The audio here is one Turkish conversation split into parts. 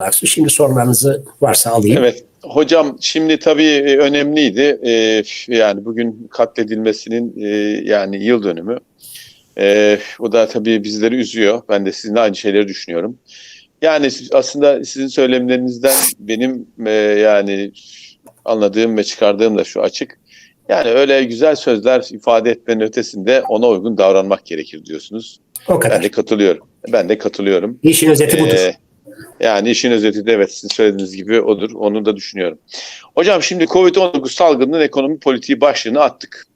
Aksu. Şimdi sorularınızı varsa alayım. Evet. Hocam şimdi tabii e, önemliydi. Ee, yani bugün katledilmesinin e, yani yıl dönümü. Ee, o da tabii bizleri üzüyor. Ben de sizinle aynı şeyleri düşünüyorum. Yani aslında sizin söylemlerinizden benim e, yani anladığım ve çıkardığım da şu açık. Yani öyle güzel sözler ifade etmenin ötesinde ona uygun davranmak gerekir diyorsunuz. O Ben kadar. de katılıyorum. Ben de katılıyorum. İşin özeti budur. Ee, yani işin özeti de evet sizin söylediğiniz gibi odur. Onu da düşünüyorum. Hocam şimdi Covid-19 salgının ekonomi politiği başlığını attık.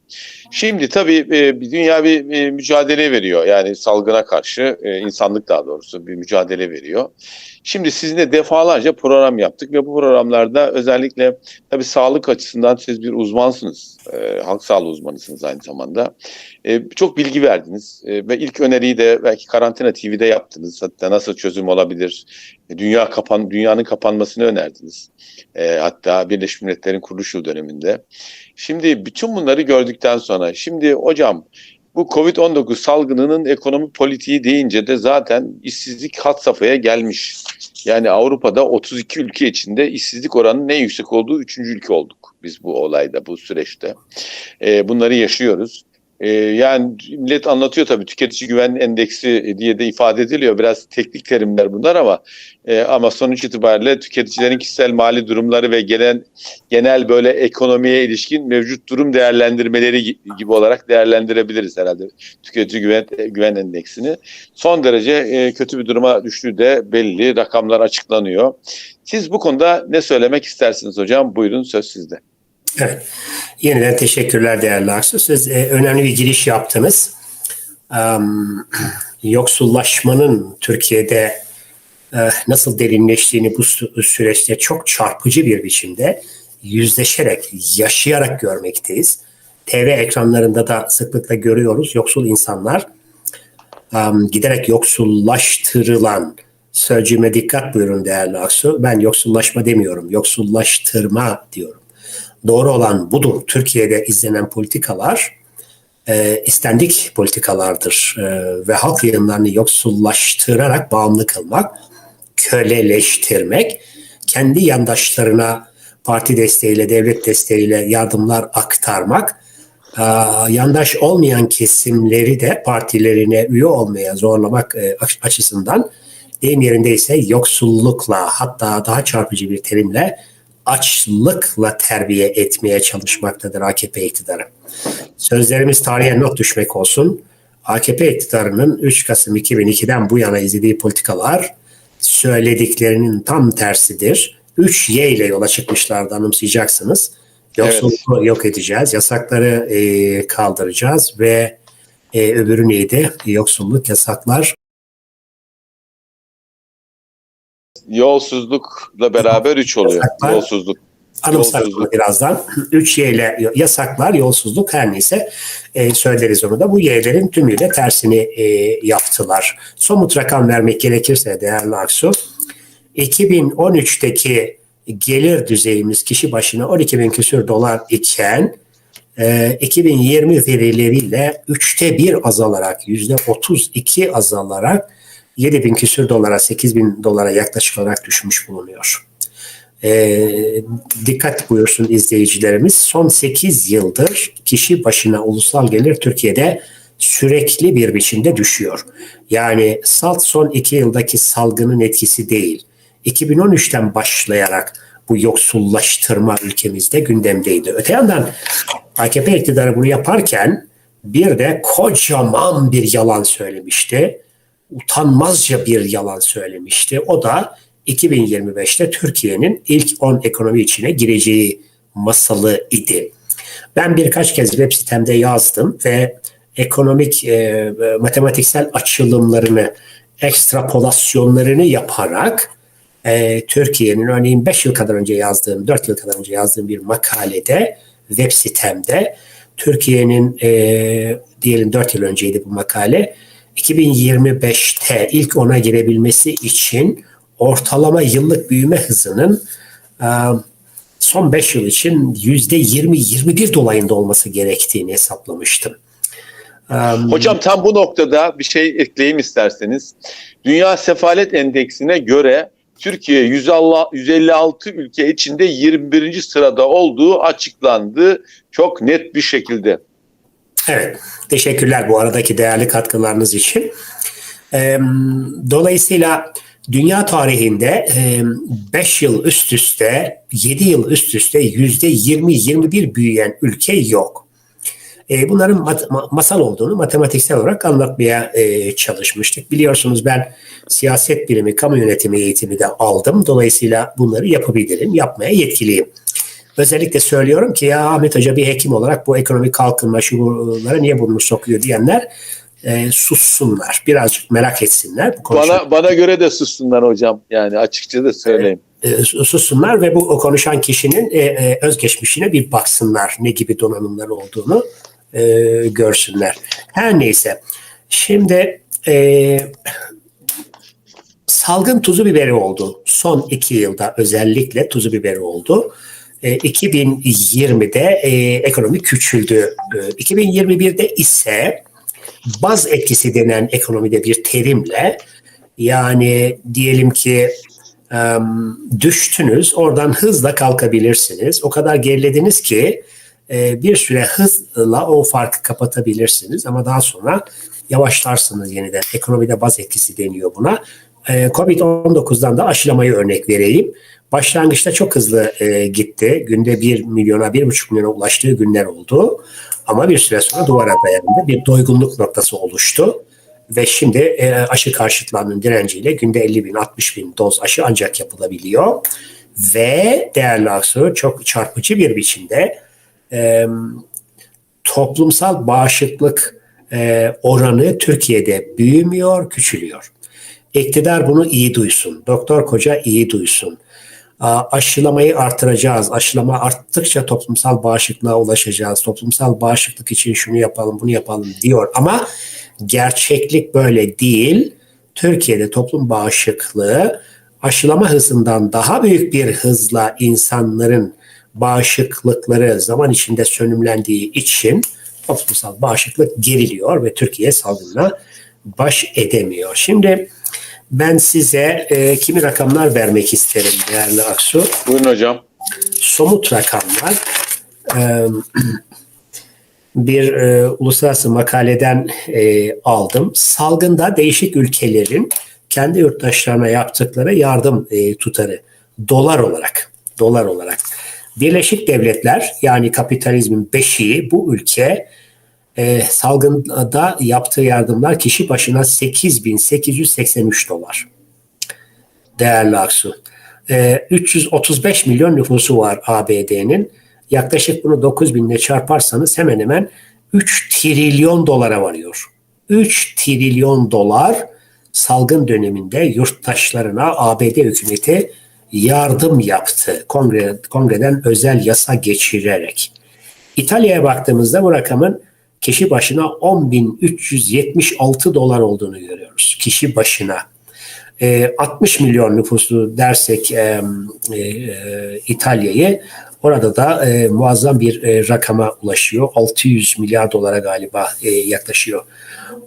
Şimdi tabii e, dünya bir e, mücadele veriyor. Yani salgına karşı e, insanlık daha doğrusu bir mücadele veriyor. Şimdi sizinle defalarca program yaptık ve bu programlarda özellikle tabii sağlık açısından siz bir uzmansınız. E, halk sağlığı uzmanısınız aynı zamanda. E, çok bilgi verdiniz E, ve ilk öneriyi de belki Karantina TV'de yaptınız. Hatta nasıl çözüm olabilir? E, dünya kapan dünyanın kapanmasını önerdiniz. E, hatta Birleşmiş Milletler'in kuruluş yıl döneminde. Şimdi bütün bunları gördükten sonra şimdi hocam bu Covid-19 salgınının ekonomi politiği deyince de zaten işsizlik hat safhaya gelmiş. Yani Avrupa'da 32 ülke içinde işsizlik oranının en yüksek olduğu 3. ülke olduk biz bu olayda, bu süreçte. E, bunları yaşıyoruz. E, yani millet anlatıyor tabii tüketici güven endeksi diye de ifade ediliyor. Biraz teknik terimler bunlar ama e, ama sonuç itibariyle tüketicilerin kişisel mali durumları ve genel genel böyle ekonomiye ilişkin mevcut durum değerlendirmeleri gi- gibi olarak değerlendirebiliriz herhalde tüketici güven güven endeksini. Son derece e, kötü bir duruma düştüğü de belli rakamlar açıklanıyor. Siz bu konuda ne söylemek istersiniz hocam? Buyurun söz sizde. Evet. Yeniden teşekkürler değerli Aksu. Siz e, önemli bir giriş yaptınız. Am, yoksullaşmanın Türkiye'de e, nasıl derinleştiğini bu sü- süreçte çok çarpıcı bir biçimde yüzleşerek, yaşayarak görmekteyiz. TV ekranlarında da sıklıkla görüyoruz. Yoksul insanlar am, giderek yoksullaştırılan sözcüğüme dikkat buyurun değerli Aksu. Ben yoksullaşma demiyorum, yoksullaştırma diyorum doğru olan budur. Türkiye'de izlenen politikalar e, istendik politikalardır E, ve halk yayınlarını yoksullaştırarak bağımlı kılmak, köleleştirmek, kendi yandaşlarına parti desteğiyle, devlet desteğiyle yardımlar aktarmak, e, yandaş olmayan kesimleri de partilerine üye olmaya zorlamak e, aç- açısından deyim yerindeyse yoksullukla hatta daha çarpıcı bir terimle açlıkla terbiye etmeye çalışmaktadır AKP iktidarı. Sözlerimiz tarihe not düşmek olsun. AKP iktidarının 3 Kasım 2002'den bu yana izlediği politikalar söylediklerinin tam tersidir. 3Y ile yola çıkmışlardı anımsayacaksınız. Yoksulluğu yok edeceğiz, yasakları e, kaldıracağız ve e, öbürü neydi? Yoksulluk, yasaklar, Yolsuzlukla beraber 3 oluyor. Yasaklar. Yolsuzluk. Yolsuzluk. birazdan. Üç Y ile yasaklar, yolsuzluk her neyse e, söyleriz onu da. Bu Y'lerin tümüyle tersini e, yaptılar. Somut rakam vermek gerekirse değerli Aksu, 2013'teki gelir düzeyimiz kişi başına 12 bin küsür dolar iken e, 2020 verileriyle üçte bir azalarak, yüzde 32 azalarak 7 bin küsür dolara, 8 bin dolara yaklaşık olarak düşmüş bulunuyor. E, dikkat buyursun izleyicilerimiz. Son 8 yıldır kişi başına ulusal gelir Türkiye'de sürekli bir biçimde düşüyor. Yani salt son 2 yıldaki salgının etkisi değil. 2013'ten başlayarak bu yoksullaştırma ülkemizde gündemdeydi. Öte yandan AKP iktidarı bunu yaparken bir de kocaman bir yalan söylemişti. Utanmazca bir yalan söylemişti. O da 2025'te Türkiye'nin ilk 10 ekonomi içine gireceği masalı idi. Ben birkaç kez web sitemde yazdım ve ekonomik e, matematiksel açılımlarını, ekstrapolasyonlarını yaparak e, Türkiye'nin örneğin 5 yıl kadar önce yazdığım, 4 yıl kadar önce yazdığım bir makalede web sitemde Türkiye'nin e, diyelim 4 yıl önceydi bu makale 2025'te ilk ona girebilmesi için ortalama yıllık büyüme hızının e, son 5 yıl için %20-21 dolayında olması gerektiğini hesaplamıştım. E, Hocam tam bu noktada bir şey ekleyeyim isterseniz. Dünya Sefalet Endeksine göre Türkiye 156 ülke içinde 21. sırada olduğu açıklandı çok net bir şekilde. Evet, teşekkürler bu aradaki değerli katkılarınız için. Dolayısıyla dünya tarihinde 5 yıl üst üste, 7 yıl üst üste %20-21 büyüyen ülke yok. E, bunların mat- ma- masal olduğunu matematiksel olarak anlatmaya e, çalışmıştık. Biliyorsunuz ben siyaset bilimi, kamu yönetimi eğitimi de aldım. Dolayısıyla bunları yapabilirim, yapmaya yetkiliyim. Özellikle söylüyorum ki ya Ahmet Hoca bir hekim olarak bu ekonomik kalkınma şulara niye burnunu sokuyor diyenler e, sussunlar. Birazcık merak etsinler. Bu konuşan- Bana bana göre de sussunlar hocam. Yani açıkça da söyleyeyim. e, sussunlar ve bu konuşan kişinin e, e, özgeçmişine bir baksınlar. Ne gibi donanımları olduğunu e, görsünler. Her neyse. Şimdi e, salgın tuzu biberi oldu. Son iki yılda özellikle tuzu biberi oldu. E, 2020'de e, ekonomi küçüldü. E, 2021'de ise baz etkisi denen ekonomide bir terimle yani diyelim ki em, düştünüz oradan hızla kalkabilirsiniz. O kadar gerilediniz ki e, bir süre hızla o farkı kapatabilirsiniz ama daha sonra yavaşlarsınız yeniden. Ekonomide baz etkisi deniyor buna. E, Covid-19'dan da aşılamayı örnek vereyim. Başlangıçta çok hızlı e, gitti. Günde 1 milyona, 1,5 milyona ulaştığı günler oldu. Ama bir süre sonra duvara dayandı. Bir doygunluk noktası oluştu. Ve şimdi e, aşı karşıtlarının direnciyle günde 50 bin, 60 bin doz aşı ancak yapılabiliyor. Ve değerli Aksu çok çarpıcı bir biçimde e, toplumsal bağışıklık oranı Türkiye'de büyümüyor, küçülüyor. İktidar bunu iyi duysun. Doktor Koca iyi duysun. Aşılamayı artıracağız. Aşılama arttıkça toplumsal bağışıklığa ulaşacağız. Toplumsal bağışıklık için şunu yapalım, bunu yapalım diyor. Ama gerçeklik böyle değil. Türkiye'de toplum bağışıklığı aşılama hızından daha büyük bir hızla insanların bağışıklıkları zaman içinde sönümlendiği için toplumsal bağışıklık geriliyor ve Türkiye salgınla baş edemiyor. Şimdi ben size e, kimi rakamlar vermek isterim değerli Aksu. Buyurun hocam. Somut rakamlar. E, bir e, uluslararası makaleden e, aldım. Salgında değişik ülkelerin kendi yurttaşlarına yaptıkları yardım e, tutarı dolar olarak dolar olarak Birleşik Devletler yani kapitalizmin beşiği bu ülke e, salgında yaptığı yardımlar kişi başına 8883 dolar. Değerli Aksu. E, 335 milyon nüfusu var ABD'nin. Yaklaşık bunu 9 binle çarparsanız hemen hemen 3 trilyon dolara varıyor. 3 trilyon dolar salgın döneminde yurttaşlarına ABD hükümeti yardım yaptı. Kongre, kongreden özel yasa geçirerek. İtalya'ya baktığımızda bu rakamın kişi başına 10.376 dolar olduğunu görüyoruz. Kişi başına. E, 60 milyon nüfuslu dersek e, e, İtalya'yı orada da e, muazzam bir e, rakama ulaşıyor. 600 milyar dolara galiba e, yaklaşıyor.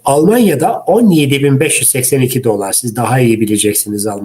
Almanya'da 17.582 dolar. Siz daha iyi bileceksiniz Almanya.